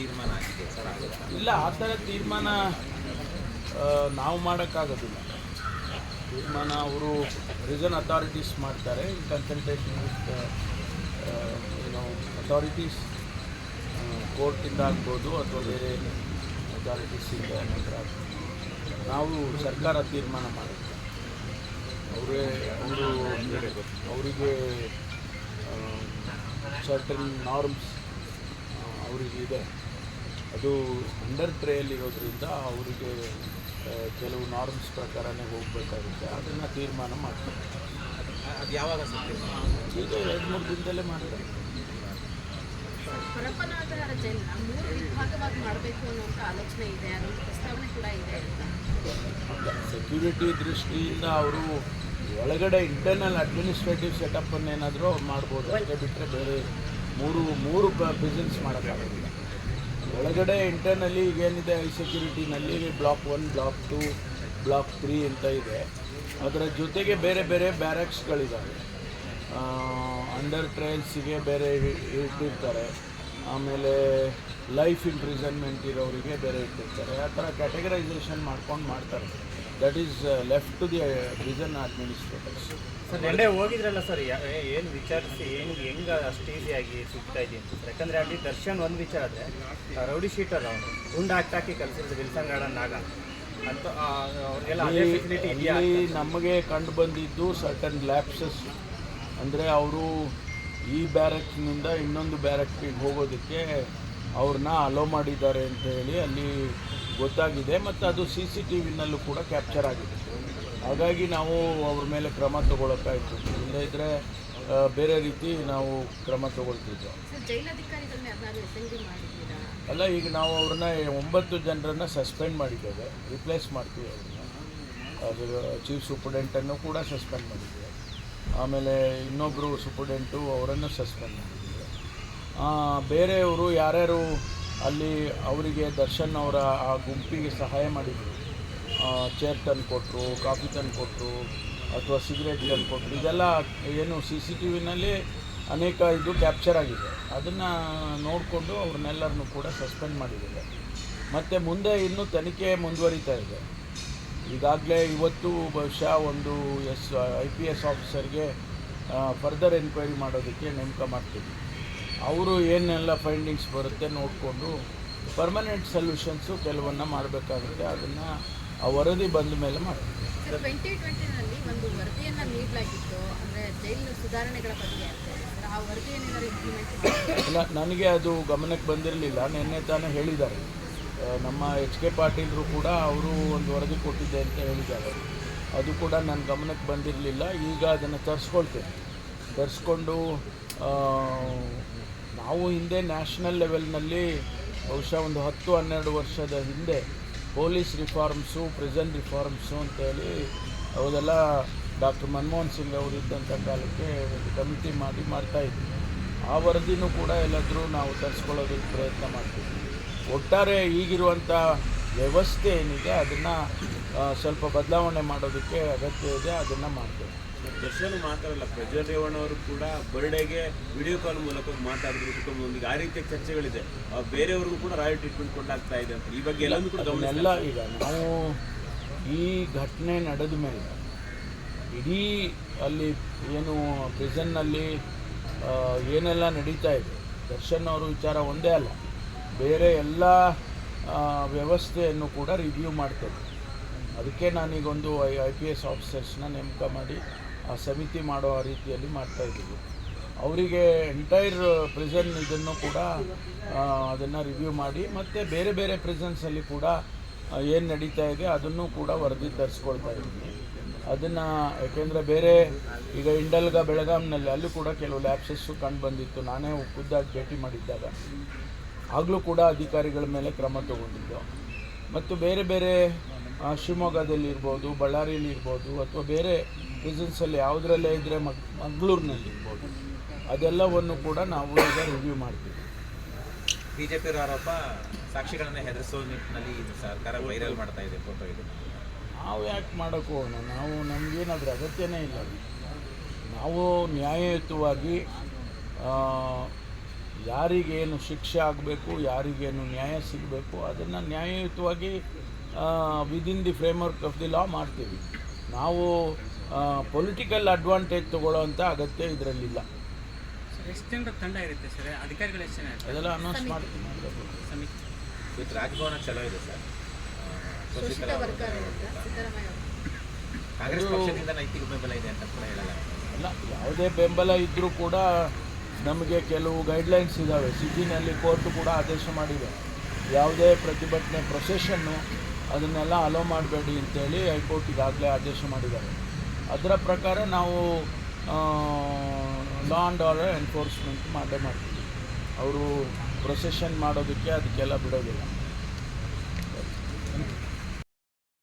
ತೀರ್ಮಾನ ಆಗಿದೆ ಇಲ್ಲ, ಆ ಥರ ತೀರ್ಮಾನ ನಾವು ಮಾಡೋಕ್ಕಾಗೋದಿಲ್ಲ. ತೀರ್ಮಾನ ಅವರು ರೀಸನ್ ಅಥಾರಿಟೀಸ್ ಮಾಡ್ತಾರೆ ಇನ್ ಕನ್ಸಲ್ಟೇಷನ್ ವಿತ್ ಏನೋ ಅಥಾರಿಟೀಸ್ ಕೋರ್ಟಿಂದ ಆಗ್ಬೋದು ಅಥವಾ ಬೇರೆ ಅಥಾರಿಟೀಸಿಂದ ಏನಾದರೂ ಆಗ್ಬೋದು. ನಾವು ಸರ್ಕಾರ ತೀರ್ಮಾನ ಮಾಡುತ್ತೆ. ಅವರೇ ಅವರು ಅವರಿಗೆ ಸರ್ಟನ್ ನಾರ್ಮ್ಸ್ ಅವರಿಗಿದೆ ಅದು ಅಂಡರ್ ಟ್ರೇಯಲ್ಲಿರೋದ್ರಿಂದ ಅವರಿಗೆ ಕೆಲವು ನಾರ್ಮ್ಸ್ ಪ್ರಕಾರನೇ ಹೋಗಬೇಕಾಗುತ್ತೆ. ಅದನ್ನು ತೀರ್ಮಾನ ಮಾಡ್ತಾರೆ. ಅದು ಯಾವಾಗ? ಈಗ ಎರಡು ಮೂರು ದಿನದಲ್ಲೇ ಮಾಡ್ತಾರೆ. ಪರಪ್ಪನಾಗರ ಜೈಲನ್ನ ಮೂರು ವಿಭಾಗವಾಗಿ ಮಾಡಬೇಕು ಅನ್ನುವಂಥ ಆಲೋಚನೆ ಇದೆ ಅದೊಂದು ಪ್ರಸ್ತಾವನೆ ಕೂಡ ಇದೆ ಅಂತ. ಸೆಕ್ಯೂರಿಟಿ ದೃಷ್ಟಿಯಿಂದ ಅವರು ಒಳಗಡೆ ಇಂಟರ್ನಲ್ ಅಡ್ಮಿನಿಸ್ಟ್ರೇಟಿವ್ ಸೆಟಪ್ ಏನಾದರೂ ಮಾಡ್ಬೋದು. ಅದೇ ಬಿಟ್ಟರೆ ಬೇರೆ ಮೂರು ಮೂರು ಬಿಸ್ನೆಸ್ ಮಾಡೋಕ್ಕಾಗೋದಿಲ್ಲ ಒಳಗಡೆ ಇಂಟರ್ನಲ್ಲಿ ಈಗೇನಿದೆ I ಸೆಕ್ಯೂರಿಟಿನಲ್ಲಿ block one block two block three ಅಂತ ಇದೆ. ಅದರ ಜೊತೆಗೆ ಬೇರೆ ಬೇರೆ ಬ್ಯಾರಕ್ಸ್ಗಳಿದ್ದಾವೆ ಅಂಡರ್ ಟ್ರೈಲ್ಸಿಗೆ ಬೇರೆ ಇಟ್ಟಿರ್ತಾರೆ. ಆಮೇಲೆ ಲೈಫ್ ಇಂಪ್ರಿಸನ್ಮೆಂಟ್ ಇರೋರಿಗೆ ಬೇರೆ ಇಟ್ಟಿರ್ತಾರೆ. ಆ ಥರ ಕ್ಯಾಟಗರೈಸೇಷನ್ ಮಾಡ್ಕೊಂಡು ಮಾಡ್ತಾರೆ. That is left to the prison administrators sir ನೆನ್ನೆ ಹೋಗಿದ್ರಲ್ಲ ಸರ್ ಏನು ವಿಚಾರಿಸಿ ಏನು ಹೆಂಗೆ ಅಷ್ಟು ಈಸಿಯಾಗಿ ಸಿಗ್ತಾ ಇದೆ ಅಂತ. ಸರ್ ಯಾಕಂದರೆ ಅಲ್ಲಿ ದರ್ಶನ್ ಒಂದು ವಿಚಾರ ಆದರೆ ರೌಡಿ ಶೀಟರ್ ಅವನು ಗುಂಡು ಹಾಕಿ ಕಲಿಸಿದ್ರು ವಿಲ್ಸನ್ ಗಾರ್ಡನ್ ನಾಗ. ಅಂತ ಇದೆಯಾ ನಮಗೆ ಕಂಡು ಬಂದಿದ್ದು ಸರ್ಟನ್ ಲ್ಯಾಪ್ಸಸ್ ಅಂದರೆ ಅವರು ಈ ಬ್ಯಾರಕ್ನಿಂದ ಇನ್ನೊಂದು ಬ್ಯಾರಕ್ಗೆ ಹೋಗೋದಕ್ಕೆ ಅವ್ರನ್ನ ಅಲೋ ಮಾಡಿದ್ದಾರೆ ಅಂತ ಹೇಳಿ ಅಲ್ಲಿ ಗೊತ್ತಾಗಿದೆ ಮತ್ತು ಅದು ಸಿ ಸಿ ಟಿ ವಿನಲ್ಲೂ ಕೂಡ ಕ್ಯಾಪ್ಚರ್ ಆಗಿದೆ. ಹಾಗಾಗಿ ನಾವು ಅವ್ರ ಮೇಲೆ ಕ್ರಮ ತಗೊಳಕ್ಕಾಯ್ತು. ಇಲ್ಲದೇ ಇದ್ದರೆ ಬೇರೆ ರೀತಿ ನಾವು ಕ್ರಮ ತಗೊಳ್ತಿದ್ದೆ ಅಲ್ಲ ಈಗ ನಾವು ಅವ್ರನ್ನ ಒಂಬತ್ತು ಜನರನ್ನು ಸಸ್ಪೆಂಡ್ ಮಾಡಿದ್ದೇವೆ. ರಿಪ್ಲೇಸ್ ಮಾಡ್ತೀವಿ ಅವ್ರನ್ನ. ಅದು ಚೀಫ್ ಸೂಪರ್ಡೆಂಟನ್ನು ಕೂಡ ಸಸ್ಪೆಂಡ್ ಮಾಡಿದ್ದೇವೆ. ಆಮೇಲೆ ಇನ್ನೊಬ್ಬರು ಸೂಪರ್ಡೆಂಟು ಅವರನ್ನು ಸಸ್ಪೆಂಡ್ ಮಾಡಿದ್ದೇವೆ. ಬೇರೆಯವರು ಯಾರ್ಯಾರು ಅಲ್ಲಿ ಅವರಿಗೆ ದರ್ಶನ್ ಅವರ ಆ ಗುಂಪಿಗೆ ಸಹಾಯ ಮಾಡಿದರು. ಚೇರ್ ತಂದು ಕೊಟ್ಟರು ಕಾಫಿ ತಂದು ಕೊಟ್ಟರು ಅಥವಾ ಸಿಗರೇಟ್ ತಂದು ಕೊಟ್ಟರು ಇದೆಲ್ಲ ಏನು ಸಿ ಸಿ ಟಿ ವಿನಲ್ಲಿ ಅನೇಕ ಇದು ಕ್ಯಾಪ್ಚರ್ ಆಗಿದೆ. ಅದನ್ನು ನೋಡಿಕೊಂಡು ಅವ್ರನ್ನೆಲ್ಲರನ್ನು ಕೂಡ ಸಸ್ಪೆಂಡ್ ಮಾಡಿದ್ದಾರೆ. ಮತ್ತು ಮುಂದೆ ಇನ್ನೂ ತನಿಖೆ ಮುಂದುವರಿತಾ ಇದೆ. ಈಗಾಗಲೇ ಇವತ್ತು ಬಹುಶಃ ಒಂದು ಎಸ್, ಐ ಪಿ ಎಸ್ ಆಫೀಸರ್ಗೆ ಫರ್ದರ್ ಎನ್ಕ್ವೈರಿ ಮಾಡೋದಕ್ಕೆ ನೇಮಕ ಮಾಡ್ತೀವಿ ಅವರು ಏನೆಲ್ಲ ಫೈಂಡಿಂಗ್ಸ್ ಬರುತ್ತೆ ನೋಡಿಕೊಂಡು ಪರ್ಮನೆಂಟ್ ಸೊಲ್ಯೂಷನ್ಸು ಕೆಲವನ್ನ ಮಾಡಬೇಕಾಗುತ್ತೆ. ಅದನ್ನು ಆ ವರದಿ ಬಂದ ಮೇಲೆ ಮಾಡ್ತೀವಿ. ಸರ್ ಟ್ವೆಂಟಿ ಟ್ವೆಂಟಿನಲ್ಲಿ ಒಂದು ವರದಿಯನ್ನು ನೀಡಲಾಗಿತ್ತು. ಅಂದರೆ ಜೈಲು ಸುಧಾರಣೆಗಳ ಬಗ್ಗೆ ಅಂತ. ಹೇಳಿ. ಆ ವರದಿ ಏನೇನಾದ್ರು ಇಂಪ್ಲಿಮೆಂಟ್ ಮಾಡಿ ಇಲ್ಲ ನನಗೆ ಅದು ಗಮನಕ್ಕೆ ಬಂದಿರಲಿಲ್ಲ. ನಿನ್ನೆ ತಾನೇ ಹೇಳಿದ್ದಾರೆ. ನಮ್ಮ ಎಚ್ ಕೆ ಪಾಟೀಲರು ಕೂಡ ಅವರು ಒಂದು ವರದಿ ಕೊಟ್ಟಿದ್ದೆ ಅಂತ ಹೇಳಿದ್ದಾರೆ. ಅದು ಕೂಡ ನನ್ನ ಗಮನಕ್ಕೆ ಬಂದಿರಲಿಲ್ಲ. ಈಗ ಅದನ್ನು ತರಿಸ್ಕೊಳ್ತೇನೆ. ತರಿಸ್ಕೊಂಡು ನಾವು ಹಿಂದೆ ನ್ಯಾಷನಲ್ ಲೆವೆಲ್ನಲ್ಲಿ ಬಹುಶಃ ಒಂದು ಹತ್ತು, ಹನ್ನೆರಡು ವರ್ಷದ ಹಿಂದೆ ಪೊಲೀಸ್ ರಿಫಾರ್ಮ್ಸು, ಪ್ರಿಸನ್ ರಿಫಾರ್ಮ್ಸು ಅಂತೇಳಿ ಅವೆಲ್ಲ ಡಾಕ್ಟರ್ ಮನಮೋಹನ್ ಸಿಂಗ್ ಅವರು ಇದ್ದಂಥ ಕಾಲಕ್ಕೆ ಒಂದು ಕಮಿಟಿ ಮಾಡಿ ಮಾಡ್ತಾಯಿದ್ವಿ ಆ ವರದಿನೂ ಕೂಡ ಎಲ್ಲಾದರೂ ನಾವು ತರಿಸ್ಕೊಳ್ಳೋದಕ್ಕೆ ಪ್ರಯತ್ನ ಮಾಡ್ತೀವಿ. ಒಟ್ಟಾರೆ ಈಗಿರುವಂಥ ವ್ಯವಸ್ಥೆ ಏನಿದೆ ಅದನ್ನು ಸ್ವಲ್ಪ ಬದಲಾವಣೆ ಮಾಡೋದಕ್ಕೆ ಅಗತ್ಯ ಇದೆ, ಅದನ್ನು ಮಾಡ್ತೇವೆ. ದರ್ಶನ್ ಮಾತ್ರ ಅಲ್ಲ ಪ್ರಜ್ವಲ್ ರೇವಣ್ಣ ಅವರು ಕೂಡ ಬರ್ಡೇಗೆ ವಿಡಿಯೋ ಕಾಲ್ ಮೂಲಕ ಮಾತಾಡಿದ್ರು ಕುಟುಂಬದೊಂದಿಗೆ. ಆ ರೀತಿಯ ಚರ್ಚೆಗಳಿದೆ. ಬೇರೆಯವ್ರಿಗೂ ಕೂಡ ರಾಯಲ್ ಟ್ರೀಟ್ಮೆಂಟ್ ಕೊಡಲಾಗ್ತಾ ಇದೆ ಅಂತ. ಈ ಬಗ್ಗೆ ಎಲ್ಲನೂ ಕೂಡ ಈಗ ನಾವು ಈ ಘಟನೆ ನಡೆದ ಮೇಲೆ ಇಡೀ ಅಲ್ಲಿ ಏನು ಪ್ರಿಸನ್ನಲ್ಲಿ ಏನೆಲ್ಲ ನಡೀತಾ ಇದೆ ದರ್ಶನ್ ಅವರು ವಿಚಾರ ಒಂದೇ ಅಲ್ಲ. ಬೇರೆ ಎಲ್ಲ ವ್ಯವಸ್ಥೆಯನ್ನು ಕೂಡ ರಿವ್ಯೂ ಮಾಡ್ತೇವೆ ಅದಕ್ಕೆ ನಾನೀಗೊಂದು ಐ ಐ ಪಿ ಎಸ್ ಆಫೀಸರ್ಸ್ನ ನೇಮಕ ಮಾಡಿ ಆ ಸಮಿತಿ ಮಾಡೋ ರೀತಿಯಲ್ಲಿ ಮಾಡ್ತಾ ಇದ್ದೀವಿ. ಅವರಿಗೆ ಎಂಟೈರ್ ಪ್ರಿಸನ್ ಇದನ್ನು ಕೂಡ ಅದನ್ನು ರಿವ್ಯೂ ಮಾಡಿ, ಮತ್ತು ಬೇರೆ ಬೇರೆ ಪ್ರಿಸನ್ಸಲ್ಲಿ ಕೂಡ ಏನು ನಡೀತಾ ಇದೆ ಅದನ್ನು ಕೂಡ ವರದಿ ತರಿಸ್ಕೊಳ್ತಾ ಇದ್ದೀವಿ. ಅದನ್ನು, ಯಾಕೆಂದರೆ ಬೇರೆ, ಈಗ ಇಂಡಲ್ಗ ಬೆಳಗಾಂನಲ್ಲಿ ಅಲ್ಲೂ ಕೂಡ ಕೆಲವು ಲ್ಯಾಬ್ಸಸ್ಸು ಕಂಡು ಬಂದಿತ್ತು. ನಾನೇ ಖುದ್ದಾಗಿ ಭೇಟಿ ಮಾಡಿದ್ದಾಗ. ಆಗಲೂ ಕೂಡ ಅಧಿಕಾರಿಗಳ ಮೇಲೆ ಕ್ರಮ ತಗೊಂಡಿದ್ದು. ಮತ್ತು ಬೇರೆ ಬೇರೆ ಶಿವಮೊಗ್ಗದಲ್ಲಿ ಇರ್ಬೋದು ಬಳ್ಳಾರಿಯಲ್ಲಿ ಇರ್ಬೋದು, ಅಥವಾ ಬೇರೆ ಪ್ರಿಸನ್ಸಲ್ಲಿ ಯಾವುದರಲ್ಲೇ ಇದ್ದರೆ ಮಗ್ ಮಂಗಳೂರಿನಲ್ಲಿ ಇರ್ಬೋದು. ಅದೆಲ್ಲವನ್ನು ಕೂಡ ನಾವು ಈಗ ರಿವ್ಯೂ ಮಾಡ್ತೀವಿ. ಬಿಜೆಪಿ ಆರೋಪ ಸಾಕ್ಷಿಗಳನ್ನ ಹೆದರಿಸೋ ನಿಟ್ಟಿನಲ್ಲಿ ಸರ್ಕಾರ ವೈರಲ್ ಮಾಡ್ತಾ ಇದೆ ಫೋಟೋ ಇದು. ನಾವು ಯಾಕೆ ಮಾಡೋಕ್ಕೂ ಹೋಗೋಣ? ನಾವು ನಮಗೇನಾದ್ರೂ ಅಗತ್ಯನೇ ಇಲ್ಲ. ನಾವು ನ್ಯಾಯಯುತವಾಗಿ ಯಾರಿಗೇನು ಶಿಕ್ಷೆ ಆಗಬೇಕು ಯಾರಿಗೇನು ನ್ಯಾಯ ಸಿಗಬೇಕು ಅದನ್ನು ನ್ಯಾಯಯುತವಾಗಿ within the framework of the law ಮಾಡ್ತೀವಿ. ನಾವು ಪೊಲಿಟಿಕಲ್ ಅಡ್ವಾಂಟೇಜ್ ತೊಗೊಳ್ಳೋವಂಥ ಅಗತ್ಯ ಇದರಲ್ಲಿಲ್ಲ. ಸರ್ ಎಷ್ಟು ಜನರ ತಂಡ ಇರುತ್ತೆ ಸರ್? ಅಧಿಕಾರಿಗಳು ಎಷ್ಟು ಜನ ಇರ್ತಾರೆ? ಅದೆಲ್ಲ ಅನೌನ್ಸ್ ಮಾಡ್ತೀನಿ. ಸಮಿತಿ. ಇವತ್ತು ರಾಜಭವನ ಚಲೋ ಇದೆ ಸರ್. ಶೋಷಿತ ವರ್ಗ ಇರುತ್ತೆ ಸಿದ್ದರಾಮಯ್ಯ ಅವರು. ಕಾಂಗ್ರೆಸ್ ಪಕ್ಷದಿಂದ ನೈತಿಕ ಬೆಂಬಲ ಇದೆ ಅಂತ ಕೂಡ ಹೇಳಲ್ಲ. ಅಲ್ಲ ಯಾವುದೇ ಬೆಂಬಲ ಇದ್ದರೂ ಕೂಡ ನಮಗೆ ಕೆಲವು ಗೈಡ್ಲೈನ್ಸ್ ಇದ್ದಾವೆ ಸಿಟಿನಲ್ಲಿ ಕೋರ್ಟ್ ಕೂಡ ಆದೇಶ ಮಾಡಿದೆ. ಯಾವುದೇ ಪ್ರತಿಭಟನೆ ಪ್ರೊಸೆಷನ್ನು ಅದನ್ನೆಲ್ಲ ಅಲೋ ಮಾಡಬೇಡಿ ಅಂತೇಳಿ ಹೈಕೋರ್ಟ್ ಈಗಾಗಲೇ ಆದೇಶ ಮಾಡಿದ್ದಾರೆ. ಅದರ ಪ್ರಕಾರ ನಾವು ಲಾ ಆ್ಯಂಡ್ ಆರ್ಡರ್ ಎನ್ಫೋರ್ಸ್ಮೆಂಟ್ ಮಾಡೇ ಮಾಡ್ತೀವಿ. ಅವರು ಪ್ರೊಸೆಷನ್ ಮಾಡೋದಕ್ಕೆ ಅದಕ್ಕೆಲ್ಲ ಬಿಡೋದಿಲ್ಲ.